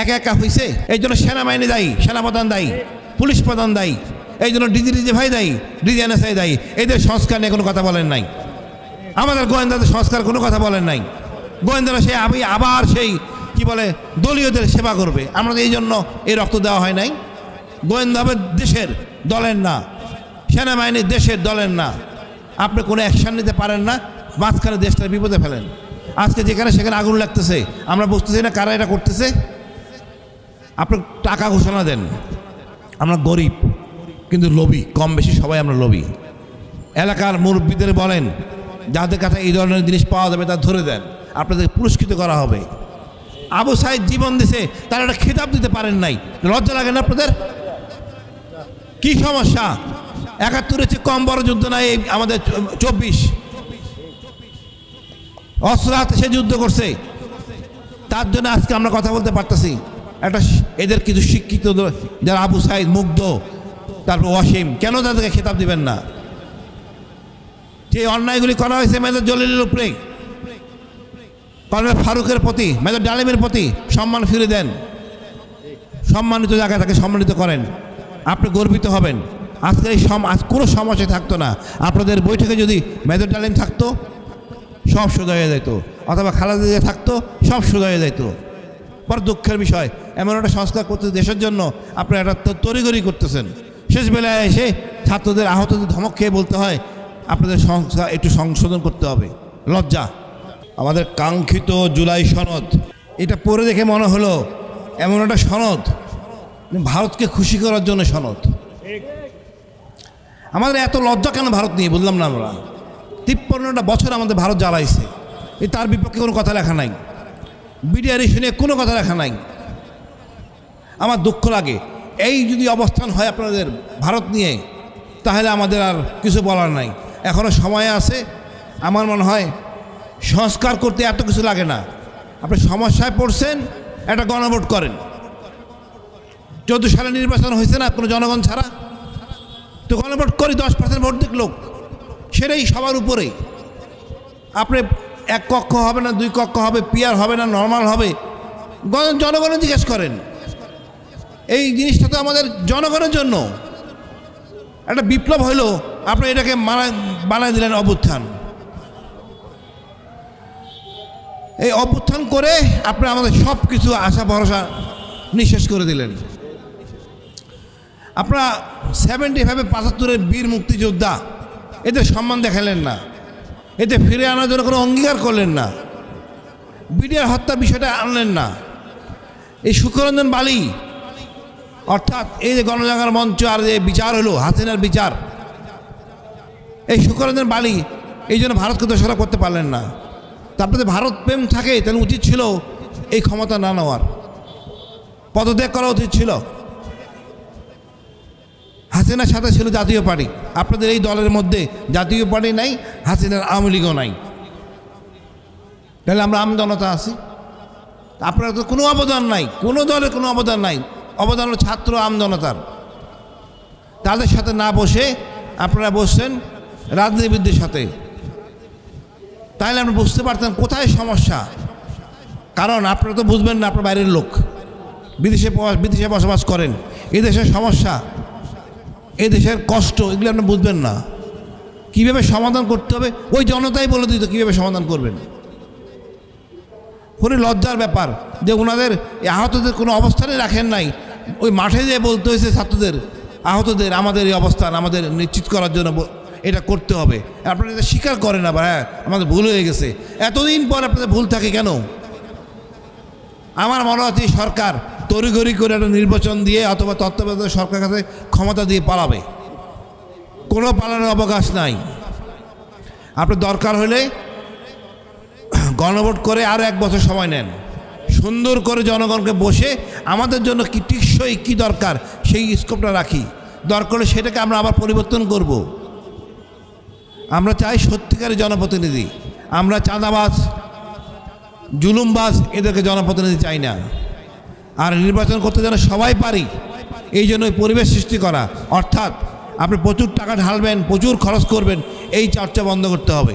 একা একা হয়েছে এই জন্য সেনাবাহিনী দায়ী, সেনাপ্রধান দায়ী, পুলিশ প্রধান দায়ী এই জন্য ডিজি ডিজি ভাই দায়ী, ডিজি এনএসআই দায়ী, এদের সংস্কার নিয়ে কোনো কথা বলেন নাই। আমাদের গোয়েন্দাদের সংস্কার কোনো কথা বলেন নাই। গোয়েন্দারা সে আমি আবার সেই, কি বলে, দলীয়দের সেবা করবে। আমাদের এই জন্য এই রক্ত দেওয়া হয় নাই। গোয়েন্দা হবে দেশের, দলের না। সেনাবাহিনীর দেশের, দলের না। আপনি কোনো অ্যাকশন নিতে পারেন না, মাঝখানে দেশটা বিপদে ফেলেন। আজকে যেখানে সেখানে আগুন লাগতেছে, আমরা বুঝতেছি না কারা এটা করতেছে। আপনি টাকা ঘোষণা দেন। আমরা গরিব, কিন্তু লোভী, কম বেশি সবাই আমরা লোভী। এলাকার মুরব্বীদের বলেন, যাদের কাছে এই ধরনের জিনিস পাওয়া যাবে তা ধরে দেন, আপনাদের পুরস্কৃত করা হবে। আবু সাহেব জীবন দিছে, তারা একটা খেতাব দিতে পারেন নাই। লজ্জা লাগে না আপনাদের? কি সমস্যা? একাত্তরের চেয়ে কম বড় যুদ্ধ নাই আমাদের চব্বিশ। অস্ত্র হাতে সে যুদ্ধ করছে। তার জন্য আজকে আমরা কথা বলতে পারতেছি। একটা এদের কিছু শিক্ষিত যারা আবু সাইদ মুগ্ধ, তারপর ওয়াসিম, কেন তাদেরকে খেতাব দিবেন না? যে অন্যায়গুলি করা হয়েছে মেজর জলিলের উপরে কর্নেল ফারুকের প্রতি, মেজর ডালিমের প্রতি সম্মান ফিরে দেন। সম্মানিত জায়গায় তাকে সম্মানিত করেন। আপনি গর্বিত হবেন। আজকে এই সম, আজ কোনো সমস্যা থাকতো না। আপনাদের বৈঠকে যদি মেজর ডালিম থাকতো, সব সোজা হয়ে যেত। অথবা খালেদা জিয়া থাকতো, সব সোজা হয়ে যেত। বড় দুঃখের বিষয়। এমন একটা সংস্কার করতে দেশের জন্য আপনি একটা তো- তড়িঘড়ি করতেছেন। শেষ বেলায় এসে ছাত্রদের আহতদের ধমক খেয়ে বলতে হয়, আপনাদের সংস্কার একটু সংশোধন করতে হবে। লজ্জা। আমাদের কাঙ্ক্ষিত জুলাই সনদ, এটা পড়ে দেখে মনে হলো এমন একটা সনদ। ভারতকে খুশি করার জন্য সনদ। আমাদের এত লজ্জা কেন ভারত নিয়ে, বুঝলাম না আমরা। তিপ্পান্নটা বছর আমাদের ভারত জ্বালাইছে। তার বিপক্ষে কোনো কথা লেখা নাই। বিডিআর নিয়ে কোনো কথা লেখা নাই। আমার দুঃখ লাগে। এই যদি অবস্থান হয় আপনাদের ভারত নিয়ে, তাহলে আমাদের আর কিছু বলার নাই। এখনও সময় আছে। আমার মনে হয় সংস্কার করতে এত কিছু লাগে না। আপনি সমস্যায় পড়ছেন, একটা গণভোট করেন। চোদ্দ সালে নির্বাচন হয়েছে না, কোনো জনগণ ছাড়া? তো গণভোট করি, দশ পার্সেন্ট ভোট দিক লোক। সেটাই সবার উপরেই। আপনি এক কক্ষ হবে না, দুই কক্ষ হবে, পিয়ার হবে না, নর্মাল হবে। গণ- জনগণে জিজ্ঞেস করেন। এই জিনিসটা তো আমাদের জনগণের জন্য। একটা বিপ্লব হলো আপনি এটাকে মানা বানায় দিলেন অভ্যুত্থান। এই অভ্যুত্থান করে আপনি আমাদের সব কিছু আশা, ভরসা নিঃশেষ করে দিলেন। আপনারা সেভেন্টি ফাইভে পঁচাত্তরের বীর মুক্তিযোদ্ধা এতে সম্মান দেখালেন না। এতে ফিরে আনার জন্য কোনো অঙ্গীকার করলেন না। বিডিআর হত্যা বিষয়টা আনলেন না। এই সুখরঞ্জন বালি, অর্থাৎ এই যে গণজাগরণ মঞ্চ আর যে বিচার হলো, হাসিনার বিচার, এই সুখরঞ্জন বালি এই জন্য ভারতকে দোষারোপ করতে পারলেন না। তারপরে ভারত প্রেম থাকে, তাহলে উচিত ছিল এই ক্ষমতা না নেওয়ার। পদত্যাগ করা উচিত ছিল। হাসিনার সাথে ছিল জাতীয় পার্টি। আপনাদের এই দলের মধ্যে জাতীয় পার্টি নাই, হাসিনার আওয়ামী লীগও নাই। তাহলে আমরা আমজনতা আছি। আপনারা তো কোনো অবদান নাই, কোনো দলের কোনো অবদান নাই। অবদান হলো ছাত্র আমজনতার তাদের সাথে না বসে আপনারা বসছেন রাজনীতিবিদদের সাথে। তাহলে আপনি বুঝতে পারতেন কোথায় সমস্যা। কারণ আপনারা তো বুঝবেন না, আপনার বাইরের লোক। বিদেশে বিদেশে বসবাস করেন। এই দেশের সমস্যা। এই দেশের কষ্ট, এগুলো আপনি বুঝবেন না। কীভাবে সমাধান করতে হবে, ওই জনতাই বলে দিত কীভাবে সমাধান করবেন। খুবই লজ্জার ব্যাপার যে ওনাদের আহতদের কোনো অবস্থানে রাখেন নাই। ওই মাঠে যে বলতে হয়েছে ছাত্রদের, আহতদের, আমাদের এই অবস্থান, আমাদের নিশ্চিত করার জন্য এটা করতে হবে। আপনারা এটা স্বীকার করেন আবার হ্যাঁ আমাদের ভুল হয়ে গেছে। এতদিন পর আপনাদের ভুল থাকে কেন? আমার মনে হচ্ছে সরকার তড়িঘড়ি করে একটা নির্বাচন দিয়ে অথবা তত্ত্বাবধায়ক সরকার কাছে ক্ষমতা দিয়ে পালাবে। কোনো পালানোর অবকাশ নাই। আপনার দরকার হলে গণভোট করে আরও এক বছর সময় নেন। সুন্দর করে জনগণকে বসে আমাদের জন্য কি টিকসই, কী দরকার, সেই স্কোপটা রাখি। দরকার হলে সেটাকে আমরা আবার পরিবর্তন করব। আমরা চাই সত্যিকারের জনপ্রতিনিধি। আমরা চাঁদাবাজ, জুলুমবাজ এদেরকে জনপ্রতিনিধি চাই না। আর নির্বাচন করতে যেন সবাই পারি, এই জন্য পরিবেশ সৃষ্টি করা। অর্থাৎ আপনি প্রচুর টাকা ঢালবেন, প্রচুর খরচ করবেন, এই চর্চা বন্ধ করতে হবে।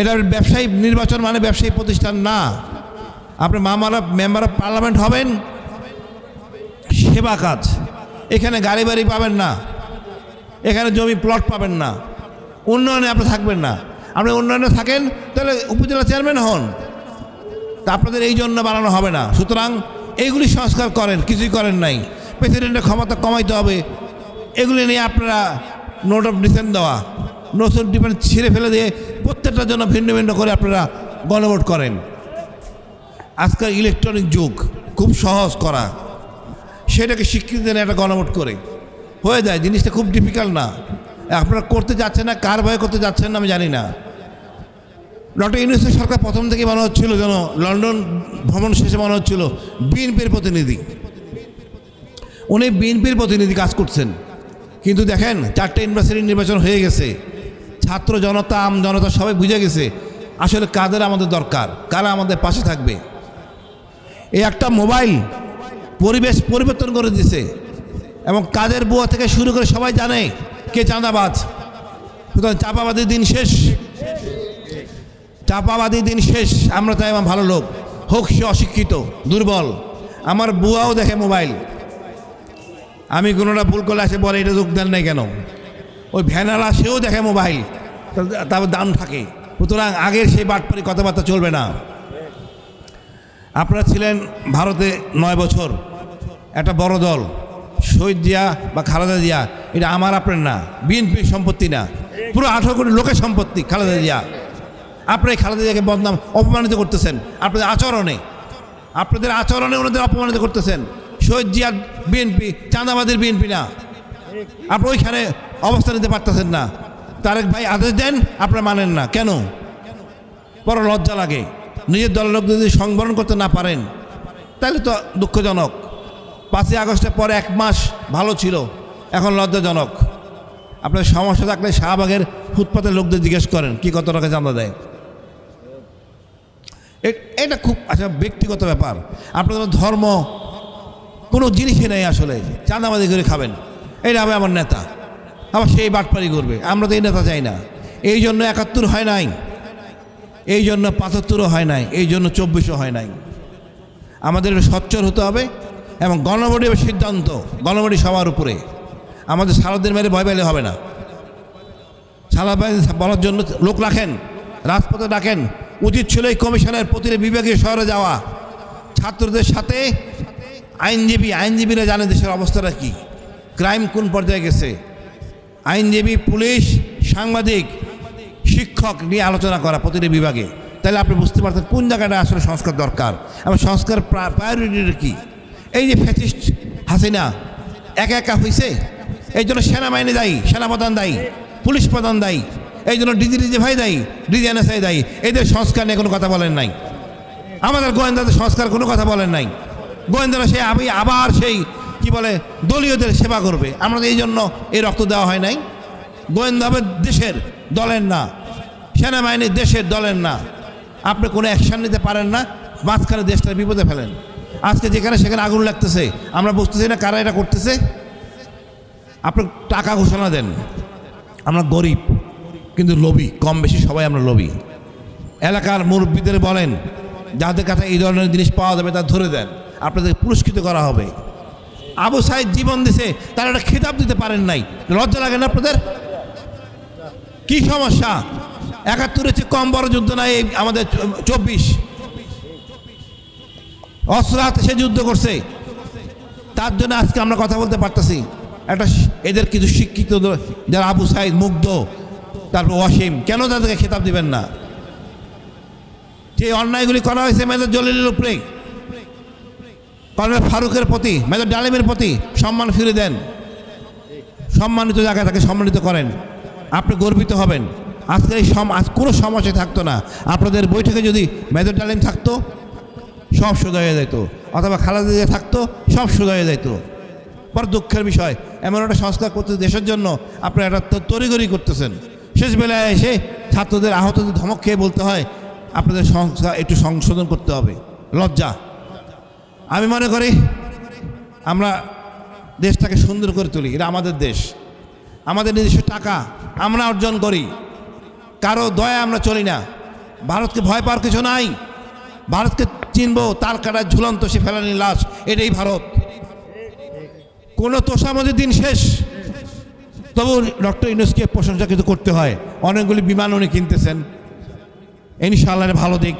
এটা ব্যবসায়ী নির্বাচন মানে ব্যবসায়ী প্রতিষ্ঠান না। আপনি মামারা মেম্বার অফ পার্লামেন্ট হবেন, সেবা কাজ। এখানে গাড়ি বাড়ি পাবেন না, এখানে জমি প্লট পাবেন না, উন্নয়নে আপনি থাকবেন না। আপনি উন্নয়নে থাকেন, তাহলে উপজেলা চেয়ারম্যান হন। তা আপনাদের এই জন্য বানানো হবে না। সুতরাং এইগুলি সংস্কার করেন, কিছুই করেন নাই। প্রেসিডেন্টের ক্ষমতা কমাইতে হবে। এগুলি নিয়ে আপনারা নোট অফ ডিফেন্স দেওয়া। নোট নতুন ডিফেন্স ছিঁড়ে ফেলে দিয়ে প্রত্যেকটার জন্য ভিন্ন ভিন্ন করে আপনারা গণভোট করেন। আজকাল ইলেকট্রনিক যুগ, খুব সহজ করা। সেটাকে স্বীকৃতি দেন একটা গণভোট করে। হয়ে যায়, জিনিসটা খুব ডিফিকাল্ট না। আপনারা করতে যাচ্ছেন না, কার ভয়ে করতে যাচ্ছেন না আমি জানি না। ডক্টর ইউনুসেফ সরকার প্রথম থেকে মনে হচ্ছিল যেন লন্ডন ভ্রমণ শেষে মনে হচ্ছিল বিএনপির প্রতিনিধি। উনি বিএনপির প্রতিনিধি কাজ করছেন। কিন্তু দেখেন, চারটে ইউনিভার্সিটির নির্বাচন হয়ে গেছে। ছাত্র জনতা, আম জনতা সবাই বুঝে গেছে আসলে কাদের আমাদের দরকার, কারা আমাদের পাশে থাকবে। এই একটা মোবাইল পরিবেশ পরিবর্তন করে দিছে এবং কাদের বুয়া থেকে শুরু করে সবাই জানে কে চাঁদাবাজ। সুতরাং চাপাবাদের দিন শেষ। চাপাবাদী দিন শেষ, আমরা চাই আমার ভালো লোক। হোক সে অশিক্ষিত, দুর্বল। আমার বুয়াও দেখে মোবাইল। আমি কোনোটা ভুল করলে আসে বলে, এটা যোগদান নেই কেন? ওই ভ্যানালা, সেও দেখে মোবাইল। তারপর দাম থাকে। সুতরাং আগের সেই বাটপারি কথাবার্তা চলবে না। আপনারা ছিলেন ভারতে নয় বছর। একটা বড় দল, শহীদ জিয়া বা খালেদা জিয়া। এটা আমার আপনার না, বিএনপির সম্পত্তি না। পুরো আঠারো কোটি লোকের সম্পত্তি, খালেদা জিয়া। আপনি খালেদা জিয়াকে বদনাম, অপমানিত করতেছেন। আপনাদের আচরণে। আপনাদের আচরণে ওনাদের অপমানিত করতেছেন। শহীদ জিয়া বিএনপি, চাঁদাবাদের বিএনপি না। আপনি ওইখানে অবস্থান নিতে পারতেছেন না। তারেক ভাই আদেশ দেন, আপনারা মানেন না। কেন? বড় লজ্জা লাগে। নিজের দলের লোক যদি সংবরণ করতে না পারেন, তাহলে তো দুঃখজনক। পাঁচই আগস্টের পরে এক মাস ভালো ছিল, এখন লজ্জাজনক। আপনার সমস্যা থাকলে শাহবাগের ফুটপাতের লোকদের জিজ্ঞেস করেন, কি কত টাকা চাঁদা দেয়? এটা খুব আচ্ছা ব্যক্তিগত ব্যাপার। আপনাদের ধর্ম, কোনো জিনিসই নেই আসলে। চাঁদাবাদি করে খাবেন। এটা হবে আমার নেতা। আবার সেই বাটপারি করবে। আমরা তো এই নেতা চাই না। এই জন্য একাত্তর হয় নাই। এই জন্য পাঁচাত্তরও হয় নাই। এই জন্য চব্বিশও হয় নাই। আমাদের সচ্চর হতে হবে এবং গণবডি সিদ্ধান্ত গণবডি সবার উপরে। আমাদের সারাদিন মেরে ভয় পেলে হবে না। সারা বলার জন্য লোক রাখেন, রাজপথে ডাকেন। উচিত ছিল এই কমিশনের প্রতিটি বিভাগীয় শহরে যাওয়া। ছাত্রদের সাথে আইনজীবী, আইনজীবীরা জানে দেশের অবস্থাটা কী। ক্রাইম কোন পর্যায়ে গেছে? আইনজীবী, পুলিশ, সাংবাদিক, শিক্ষক নিয়ে আলোচনা করা প্রতিটি বিভাগে। তাহলে আপনি বুঝতে পারতেন কোন জায়গাটা আসলে সংস্কার দরকার। এবং সংস্কার প্রায়োরিটিটা কী? এই যে ফ্যাসিস্ট হাসিনা, একা একা হয়েছে এই জন্য সেনাবাহিনী দায়ী, সেনাপ্রধান দায়ী, পুলিশ প্রধান দায়ী। এই জন্য ডিজি ডিজি ভাই দায়ী, ডিজি এনএসআই দায়ী। এদের সংস্কার নিয়ে কোনো কথা বলেন নাই। আমাদের গোয়েন্দাদের সংস্কার কোনো কথা বলেন নাই। গোয়েন্দারা সে আমি আবার সেই, কি বলে, দলীয়দের সেবা করবে। আমাদের এই জন্য এই রক্ত দেওয়া হয় নাই। গোয়েন্দা দেশের, দলের না। সেনাবাহিনীর দেশের, দলের না। আপনি কোনো অ্যাকশান নিতে পারেন না, মাঝখানে দেশটা বিপদে ফেলেন। আজকে যেখানে সেখানে আগুন লাগতেছে, আমরা বুঝতেছি না কারা এটা করতেছে। আপনি টাকা ঘোষণা দেন। আমরা গরিব। কিন্তু লোভী, কম বেশি সবাই আমরা লোভী। এলাকার মুরব্বীদের বলেন, যাদের কাছে এই ধরনের জিনিস পাওয়া যাবে তা ধরে দেন, আপনাদের পুরস্কৃত করা হবে। আবু সাহেব জীবন দিছে, তারা একটা খেতাব দিতে পারেন নাই। লজ্জা লাগে না আপনাদের? কি সমস্যা? একাত্তরের চেয়ে কম বড় যুদ্ধ নাই আমাদের চব্বিশ? অস্ত্র হাতে সে যুদ্ধ করছে। তার জন্য আজকে আমরা কথা বলতে পারতেছি। একটা এদের কিছু শিক্ষিত যারা আবু সাইদ মুগ্ধ তারপর ওয়াসিম কেন তাদেরকে খেতাব দিবেন না? যে অন্যায়গুলি করা হয়েছে মেজর জলিলের উপরে। কর্নেল ফারুকের প্রতি, মেজর ডালিমের প্রতি সম্মান ফিরে দেন। সম্মানিত জায়গায় তাকে সম্মানিত করেন। আপনি গর্বিত হবেন। আজকে এই সম আজ কোনো সমস্যা থাকতো না। আপনাদের বৈঠকে যদি মেজর ডালিম থাকতো, সব সোজা হয়ে যেত। অথবা খালেদা থাকতো, সব সোজা হয়ে যেত। বড় দুঃখের বিষয়। এমন একটা সংস্কার করতে দেশের জন্য আপনারা একটা তরিগরি করতেছেন। শেষ বেলায় এসে ছাত্রদের আহতদের ধমক খেয়ে বলতে হয়, আপনাদের সংস্কার একটু সংশোধন করতে হবে। লজ্জা। আমি মনে করি, আমরা দেশটাকে সুন্দর করে তুলি। এটা আমাদের দেশ। আমাদের নিজস্ব টাকা আমরা অর্জন করি। কারও দয়া আমরা চলি না। ভারতকে ভয় পাওয়ার কিছু নাই। ভারতকে চিনব তার কাটার ঝুলন্ত সে ফেলানি লাশ। এটাই ভারত। কোনো তোষামদের দিন শেষ। তবু ডক্টর ইউনুসকে প্রশংসা কিন্তু করতে হয়। অনেকগুলি বিমান উনি কিনতেছেন। ইনশাআল্লাহ এর ভালো দিক।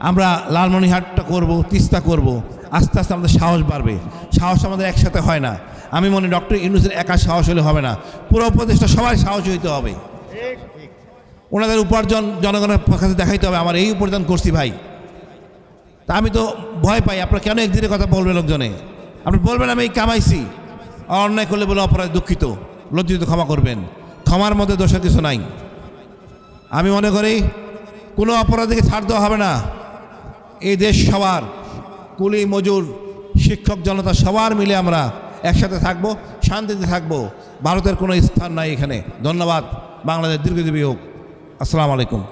আমরা লালমনিহাটটা করব, তিস্তা করব। আস্তে আস্তে আমাদের সাহস বাড়বে। সাহস আমাদের একসাথে হয় না। আমি মনে ডক্টর ইউনুসের একা সাহস হলে হবে না। পুরো উপদেশটা সবাই সাহস হইতে হবে। ওনাদের উপার্জন জনগণের কাছে দেখাইতে হবে। আমার এই উপার্জন করছি ভাই। তা আমি তো ভয় পাই। আপনারা কেন একদিনের কথা বলবে লোকজনে? আপনি বলবেন আমি এই কামাইছি। অন্যায় করলে বলে অপরাধ দুঃখিত। লজ্জিত ক্ষমা করবেন। ক্ষমার মধ্যে দোষের কিছু নাই। আমি মনে করি, কোনো অপরাধীকে ছাড় দেওয়া হবে না। এই দেশ সবার, কুলি, মজুর, শিক্ষক, জনতা, সবার মিলে আমরা একসাথে থাকব, শান্তিতে থাকব। ভারতের কোনো স্থান নাই এখানে। ধন্যবাদ। বাংলাদেশ দীর্ঘজীবী হোক। আসসালামু আলাইকুম।